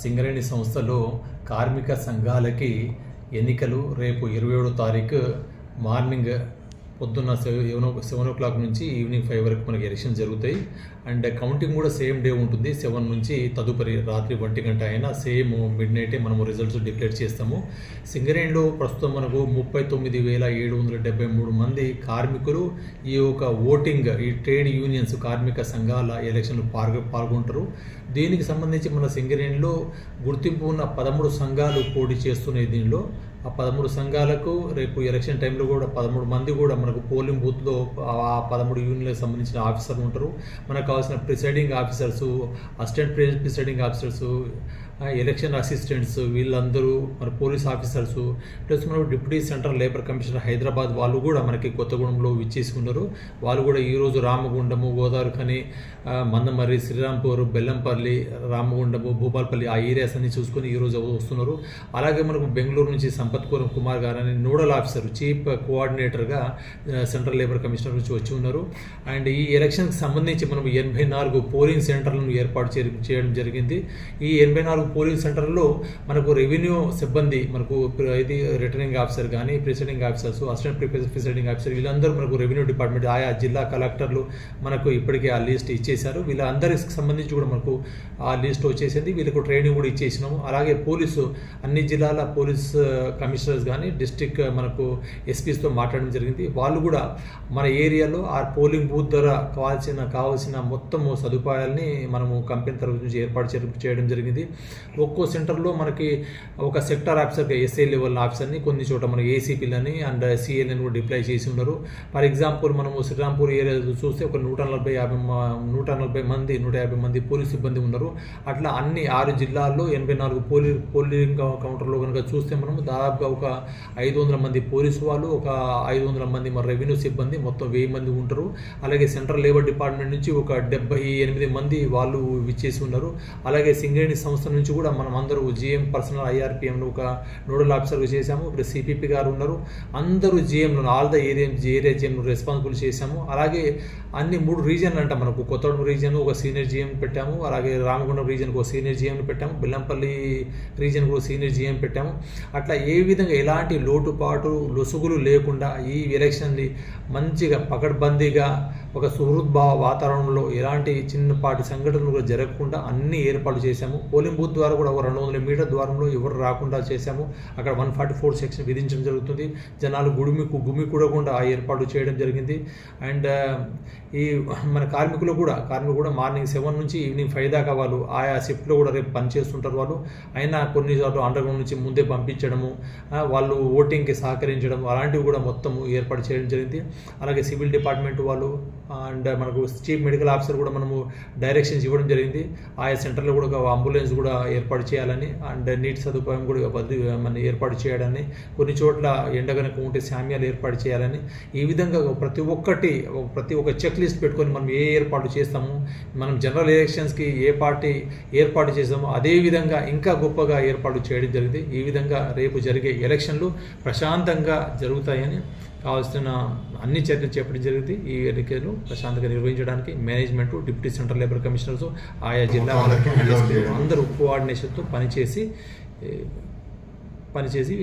సింగరేణి సంస్థలో కార్మిక సంఘాలకి ఎన్నికలు రేపు ఇరవై ఏడో తారీఖు మార్నింగ్ పొద్దున్న seven o seven o'clock నుంచి ఈవినింగ్ ఫైవ్ వరకు మనకి ఎలక్షన్ జరుగుతాయి. అండ్ కౌంటింగ్ కూడా సేమ్ డే ఉంటుంది. సెవెన్ నుంచి తదుపరి రాత్రి ఒంటి గంట అయినా సేమ్ మిడ్ నైటే మనము రిజల్ట్స్ డిక్లేర్ చేస్తాము. సింగరేణిలో ప్రస్తుతం మనకు ముప్పై తొమ్మిది వేల ఏడు వందల డెబ్బై మూడు మంది కార్మికులు ఈ యొక్క ఓటింగ్ ఈ ట్రేడ్ యూనియన్స్ కార్మిక సంఘాల ఎలక్షన్లు పాల్గొ పాల్గొంటారు. దీనికి సంబంధించి మన సింగరేణిలో గుర్తింపు ఉన్న పదమూడు సంఘాలు పోటీ చేస్తున్నాయి దీనిలో. ఆ పదమూడు సంఘాలకు రేపు ఎలక్షన్ టైంలో కూడా పదమూడు మంది కూడా మనకు పోలింగ్ బూత్లో ఆ పదమూడు యూనియన్లకు సంబంధించిన ఆఫీసర్లు ఉంటారు. మనకు కావాల్సిన presiding officers assistant presiding officers election assistants వీళ్ళందరూ మన పోలీస్ ఆఫీసర్స్ ప్లస్ మన deputy central labour commissioner Hyderabad వాళ్ళు కూడా మనకి కొత్తగూడెంలో విచ్చేసి ఉన్నారు వాళ్ళు కూడా ఈరోజు రామగుండము గోదావరి ఖని మందమర్రి శ్రీరాంపూర్ బెల్లంపల్లి రామగుండము భూపాల్పల్లి ఆ ఏరియాస్ అన్ని చూసుకొని ఈరోజు వస్తున్నారు. అలాగే మనకు బెంగళూరు నుంచి సంపత్ కుమార్ గారు అని నోడల్ ఆఫీసర్ చీఫ్ కోఆర్డినేటర్గా సెంట్రల్ లేబర్ కమిషనర్ నుంచి వచ్చి ఉన్నారు. అండ్ ఈ ఎలక్షన్కి సంబంధించి మనం ఎనభై నాలుగు పోలింగ్ సెంటర్లను ఏర్పాటు చేయడం జరిగింది. ఈ ఎనభై నాలుగు పోలింగ్ సెంటర్లో మనకు రెవెన్యూ సిబ్బంది మనకు ఇది రిటర్నింగ్ ఆఫీసర్ కానీ presiding officers assistant presiding officer వీళ్ళందరూ మనకు రెవెన్యూ డిపార్ట్మెంట్ ఆయా జిల్లా కలెక్టర్లు మనకు ఇప్పటికే ఆ లిస్ట్ ఇచ్చేశారు. వీళ్ళందరికి సంబంధించి కూడా మనకు ఆ లిస్ట్ వచ్చేసింది. వీళ్ళకు ట్రైనింగ్ కూడా ఇచ్చేసినాము. అలాగే పోలీసు అన్ని జిల్లాల పోలీస్ కమిషనర్స్ కానీ డిస్టిక్ మనకు ఎస్పీస్తో మాట్లాడడం జరిగింది. వాళ్ళు కూడా మన ఏరియాలో ఆ పోలింగ్ బూత్ ద్వారా కావాల్సిన కావాల్సిన మొత్తము సదుపాయాలని మనము కంపెనీ తరఫు నుంచి ఏర్పాటు చేయడం జరిగింది. ఒక్కో సెంటర్లో మనకి ఒక సెక్టార్ ఆఫీసర్గా ఎస్ఏ లెవెల్ ఆఫీసర్ని కొన్ని చోట మనకి ఏసీపీలని అండ్ సిఎల్ని కూడా డిప్లై చేసి ఉన్నారు. ఫర్ ఎగ్జాంపుల్ మనము శ్రీరాంపూర్ ఏరియా చూస్తే ఒక నూట నలభై యాభై నూట నలభై మంది నూట యాభై మంది పోలీస్ సిబ్బంది ఉన్నారు. అట్లా అన్ని ఆరు జిల్లాల్లో ఎనభై నాలుగు పోలీ పోలింగ్ కౌంటర్లో కనుక చూస్తే మనము దాదాపుగా ఒక ఐదు వందల మంది పోలీసు వాళ్ళు ఒక ఐదు వందల మంది మన రెవెన్యూ సిబ్బంది మొత్తం వెయ్యి మంది ఉంటారు. అలాగే సెంట్రల్ లేబర్ డిపార్ట్మెంట్ నుంచి ఒక డెబ్బై ఎనిమిది మంది వాళ్ళు విచ్చేసి ఉన్నారు. అలాగే సింగరేణి సంస్థ నుంచి కూడా మనం అందరూ జిఎం పర్సనల్ ఐఆర్పిఎంలో ఒక నోడల్ ఆఫీసర్గా చేశాము. ఇప్పుడు సిపిపి గారు ఉన్నారు. అందరూ జిఎంలు ఆల్ ద ఏరియా ఏరియా జిఎంను రెస్పాన్సిబుల్ చేశాము. అలాగే అన్ని మూడు రీజన్లు అంట మనకు. కొత్తగూడెం రీజన్ ఒక సీనియర్ జిఎం పెట్టాము. అలాగే రామగుండం రీజన్కి ఒక సీనియర్ జిఎం పెట్టాము. బెల్లంపల్లి రీజన్కి ఒక సీనియర్ జిఎం పెట్టాము. అట్లా ఏ విధంగా ఎలాంటి లోటుపాటు లొసుగులు లేకుండా ఈ ఎలక్షన్ని మంచిగా పకడ్బందీగా ఒక సుహృద్భావ వాతావరణంలో ఎలాంటి చిన్నపాటి సంఘటనలు కూడా జరగకుండా అన్ని ఏర్పాటు చేశాము. పోలింగ్ బూత్ ద్వారా కూడా ఒక రెండు వందల మీటర్ ద్వారంలో ఎవరు రాకుండా చేశాము. అక్కడ వన్ ఫార్టీ ఫోర్ సెక్షన్ విధించడం జరుగుతుంది. జనాలు గుడిమి గుమి కూడకుండా ఆ ఏర్పాటు చేయడం జరిగింది. అండ్ ఈ మన కార్మికులు కూడా కార్మికులు కూడా మార్నింగ్ సెవెన్ నుంచి ఈవినింగ్ ఫైవ్ దాకా వాళ్ళు ఆయా షిఫ్ట్లో కూడా రేపు పని చేస్తుంటారు వాళ్ళు. అయినా కొన్నిసార్లు చోట్ల అండర్గ్రౌండ్ నుంచి ముందే పంపించడము వాళ్ళు ఓటింగ్కి సహకరించడం అలాంటివి కూడా మొత్తము ఏర్పాటు చేయడం జరిగింది. అలాగే సివిల్ డిపార్ట్మెంట్ వాళ్ళు అండ్ మనకు చీఫ్ మెడికల్ ఆఫీసర్ కూడా మనము డైరెక్షన్స్ ఇవ్వడం జరిగింది. ఆయా సెంటర్లో కూడా ఒక అంబులెన్స్ కూడా ఏర్పాటు చేయాలని అండ్ నీటి సదుపాయం కూడా బదిలీ మన ఏర్పాటు చేయాలని కొన్ని చోట్ల ఎండ కనుక ఉంటే శామ్యాలు ఏర్పాటు చేయాలని ఈ విధంగా ప్రతి ఒక్కటి ప్రతి ఒక్క చెక్ లిస్ట్ పెట్టుకొని మనం ఏ ఏర్పాటు చేస్తాము మనం జనరల్ ఎలక్షన్స్కి ఏ పార్టీ ఏర్పాటు చేస్తామో అదే విధంగా ఇంకా గొప్పగా ఏర్పాటు చేయడం జరిగింది. ఈ విధంగా రేపు జరిగే ఎలక్షన్లు ప్రశాంతంగా జరుగుతాయని కావాల్సిన అన్ని చర్యలు చేపట్టడం జరిగింది. ఈ ఎన్నికలు ప్రశాంతంగా నిర్వహించడానికి management deputy central labour commissioners ఆయా జిల్లా అందరూ కోఆర్డినేషన్తో పనిచేసి పనిచేసి